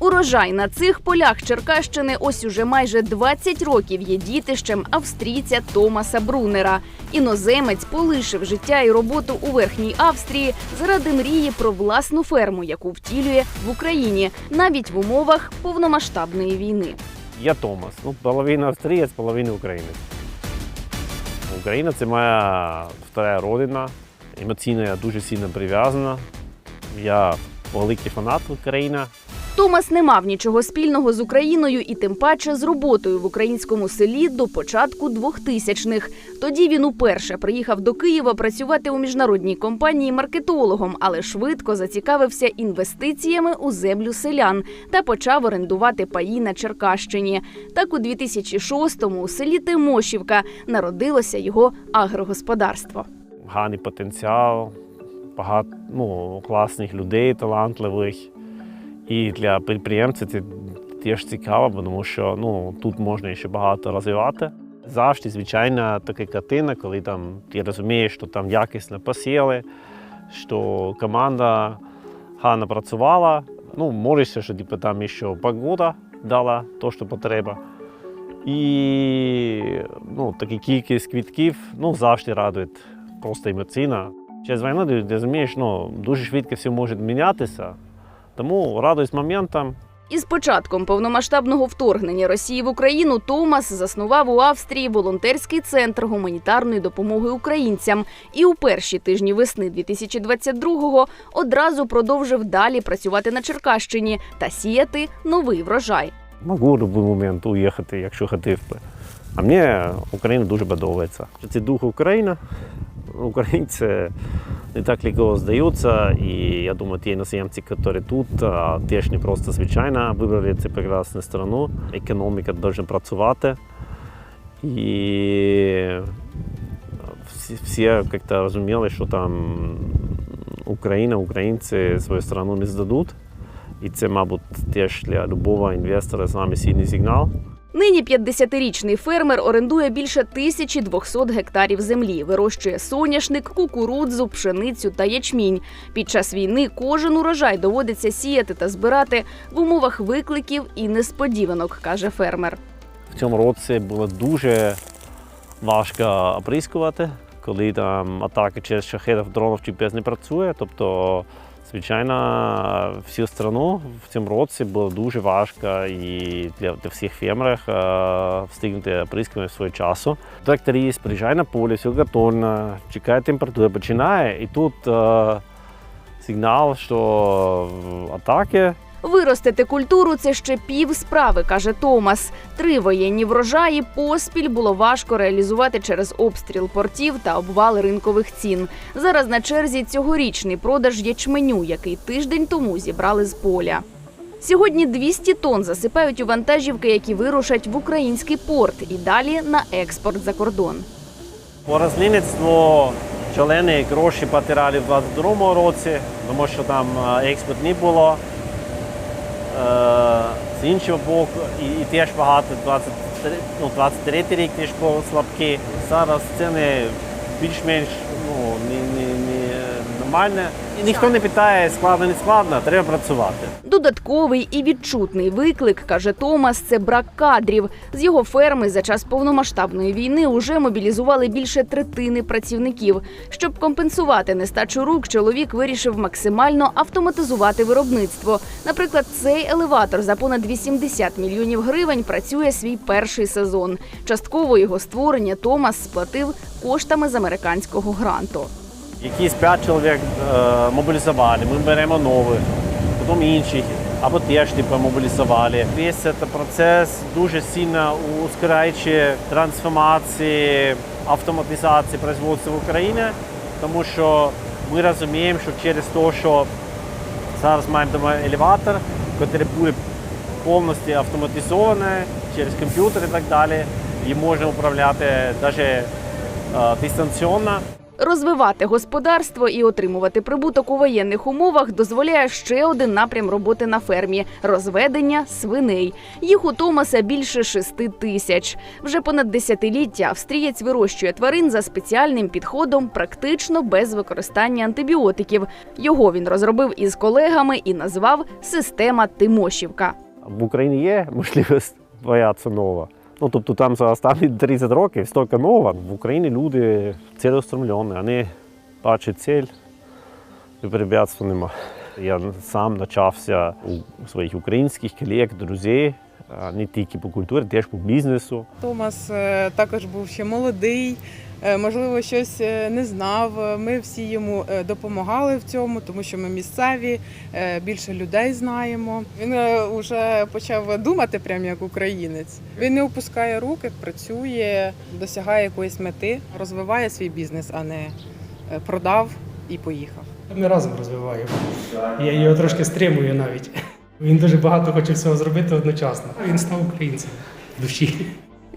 Урожай на цих полях Черкащини ось уже майже 20 років є дітищем австрійця Томаса Брунера. Іноземець полишив життя і роботу у Верхній Австрії заради мрії про власну ферму, яку втілює в Україні, навіть в умовах повномасштабної війни. Я Томас. Ну, половина австрієць, половина українець. Україна це моя вторая родина. Емоційно я дуже сильно прив'язана. Я великий фанат України. Томас не мав нічого спільного з Україною і тим паче з роботою в українському селі до початку 2000-х. Тоді він уперше приїхав до Києва працювати у міжнародній компанії маркетологом, але швидко зацікавився інвестиціями у землю селян та почав орендувати паї на Черкащині. Так у 2006-му у селі Тимошівка народилося його агрогосподарство. Гарний потенціал, багато ну, класних людей, талантливих. І для підприємців це теж цікаво, тому що ну, тут можна ще багато розвивати. Завжди, звичайно, така картина, коли там ти розумієш, що там якісно посіяли, що команда гарно працювала. Ну, може, що типу, там ще погода дала те, що потреба. І ну, така кількість квітків ну, завжди радує просто емоційно. Через війну ти розумієш, ну, дуже швидко все може мінятися. Тому радуюсь моментам. Із початком повномасштабного вторгнення Росії в Україну Томас заснував у Австрії волонтерський центр гуманітарної допомоги українцям і у перші тижні весни 2022-го одразу продовжив далі працювати на Черкащині та сіяти новий врожай. Можу в будь-який момент уїхати, якщо хотів би. А мені Україна дуже подобається. Це дух України. Українці не так легко здаються. І я думаю, ті іноземці, які тут, теж не просто звичайно вибрали цю прекрасну страну. Економіка повинна працювати. І всі, як-то розуміли, що там Україна, українці свою страну не здадуть. І це, мабуть, теж для любого інвестора саме сильний сигнал. Нині 50-річний фермер орендує більше 1200 гектарів землі, вирощує соняшник, кукурудзу, пшеницю та ячмінь. Під час війни кожен урожай доводиться сіяти та збирати в умовах викликів і несподіванок, каже фермер. В цьому році було дуже важко оприскувати, коли там атака через шахедів дронів GPS не працює. Тобто, звичайно, всю страну в цьому році було дуже важко і для, для всіх фермерів е, встигнути оприскування в свого часу. Тракторист приїжджає на поле, все готовно, чекає температура, починає, і тут е, сигнал, що атаки. Виростити культуру це ще пів справи, каже Томас. Три воєнні врожаї поспіль було важко реалізувати через обстріл портів та обвал ринкових цін. Зараз на черзі цьогорічний продаж ячменю, який тиждень тому зібрали з поля. Сьогодні 200 тонн засипають у вантажівки, які вирушать в український порт і далі на експорт за кордон. По рослинництву шалені гроші потирали в 22 році, тому що там е, експорт не було. Е, З іншого боку, і, і теж багато 23, ну, 23 рік теж був слабкий. Зараз ціни більш-менш ну, не, не, не нормальні. І ніхто не питає, складно, не складно, треба працювати. Додатковий і відчутний виклик, каже Томас, це брак кадрів. З його ферми за час повномасштабної війни уже мобілізували більше третини працівників. Щоб компенсувати нестачу рук, чоловік вирішив максимально автоматизувати виробництво. Наприклад, цей елеватор за понад 80 мільйонів гривень працює свій перший сезон. Частково його створення Томас сплатив коштами з американського гранту. Якісь п'ять чоловік е, мобілізували, ми беремо нових, потім інших, або теж типу, мобілізували. Весь цей процес дуже сильно ускоряючи трансформації, автоматизації производства в Україні, тому що ми розуміємо, що через те, що зараз маємо елеватор, який буде повністю автоматизований через комп'ютер і так далі, і можна управляти навіть е, дистанційно. Розвивати господарство і отримувати прибуток у воєнних умовах дозволяє ще один напрям роботи на фермі розведення свиней. Їх у Томаса більше шести тисяч. Вже понад десятиліття австрієць вирощує тварин за спеціальним підходом, практично без використання антибіотиків. Його він розробив із колегами і назвав система Тимошівка. В Україні є можливість боятися нова. Ну, тобто там за останні 30 років стільки нова. В Україні люди цілеустремлені, вони бачать ціль, і препятствий нема. Я сам почався у своїх українських колег, друзів, не тільки по культурі, теж по бізнесу. Томас е, також був ще молодий, е, можливо, щось е, не знав. Ми всі йому допомагали в цьому, тому що ми місцеві, більше людей знаємо. Він вже почав думати прямо як українець. Він не опускає руки, працює, досягає якоїсь мети, розвиває свій бізнес, а не продав і поїхав. Ми разом розвиваємо. Я його трошки стримую навіть. Він дуже багато хоче всього зробити одночасно. Він став українцем в душі.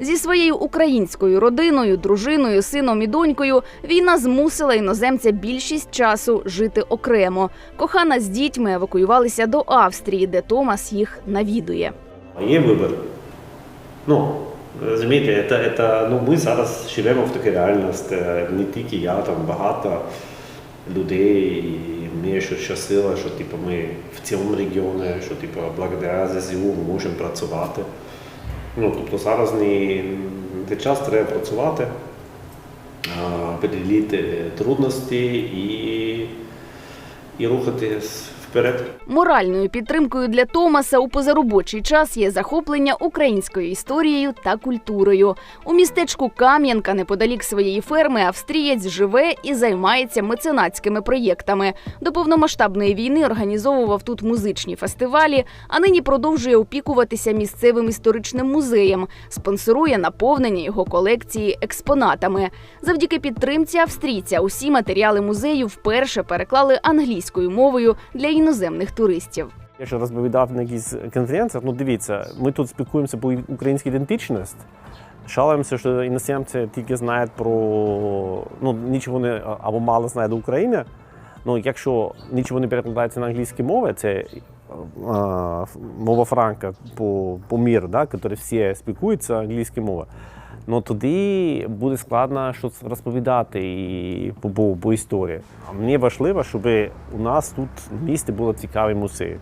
Зі своєю українською родиною, дружиною, сином і донькою війна змусила іноземця більшість часу жити окремо. Кохана з дітьми евакуювалися до Австрії, де Томас їх навідує. Є вибір. Ну, розумієте, це, це, ну, ми зараз живемо в такій реальності. Не тільки я, там багато людей, і еще ще щастило, що типу, ми в цілому регіоні, що типу, благодаря ЗСУ ми можемо працювати. Ну, тобто зараз не, не час треба працювати, переліти трудності і, і рухатись вперед. Моральною підтримкою для Томаса у позаробочий час є захоплення українською історією та культурою. У містечку Кам'янка, неподалік своєї ферми, австрієць живе і займається меценатськими проєктами. До повномасштабної війни організовував тут музичні фестивалі, а нині продовжує опікуватися місцевим історичним музеєм, спонсорує наповнення його колекції експонатами. Завдяки підтримці австрійця усі матеріали музею вперше переклали англійською мовою для іноземних туристів. Я ще розповідав на якихось конференціях. Ну дивіться, ми тут спілкуємося про українську ідентичність. Шалуємося, що іноземці тільки знають про ну нічого не або мало знають до України. Ну, якщо нічого не перекладається на англійську мову, це е, мова франка по, по міру, да, який всі спілкуються англійською мовою. Ну тоді буде складно щось розповідати і по, по, історії. А мені важливо, щоб у нас тут в місті було цікаві музеї,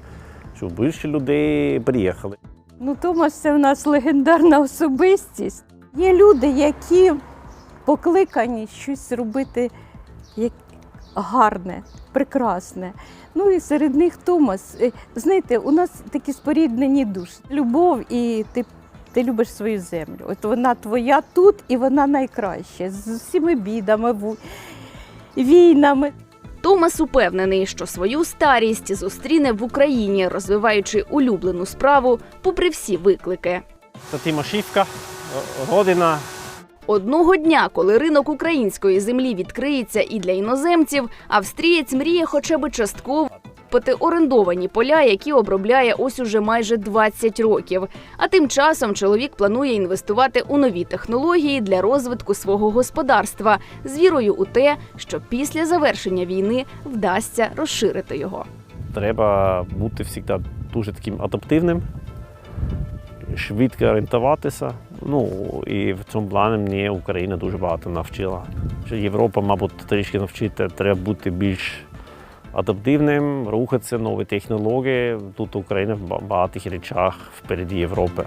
щоб більше людей приїхали. Ну, Томас це в нас легендарна особистість. Є люди, які покликані щось робити як гарне, прекрасне. Ну і серед них Томас. Е, Знаєте, у нас такі споріднені душі. Любов і ти, ти любиш свою землю. От вона твоя тут і вона найкраща. З усіма бідами, війнами. Томас упевнений, що свою старість зустріне в Україні, розвиваючи улюблену справу попри всі виклики. Це Тимошівка, родина. Одного дня, коли ринок української землі відкриється і для іноземців, австрієць мріє хоча б частково купити орендовані поля, які обробляє ось уже майже 20 років. А тим часом чоловік планує інвестувати у нові технології для розвитку свого господарства з вірою у те, що після завершення війни вдасться розширити його. Треба бути завжди дуже таким адаптивним, швидко орієнтуватися. Ну і в цьому плані мені Україна дуже багато навчила. Європа, мабуть, трішки навчити, треба бути більш адаптивним, рухатися, нові технології. Тут Україна в багатих речах впереді Європи.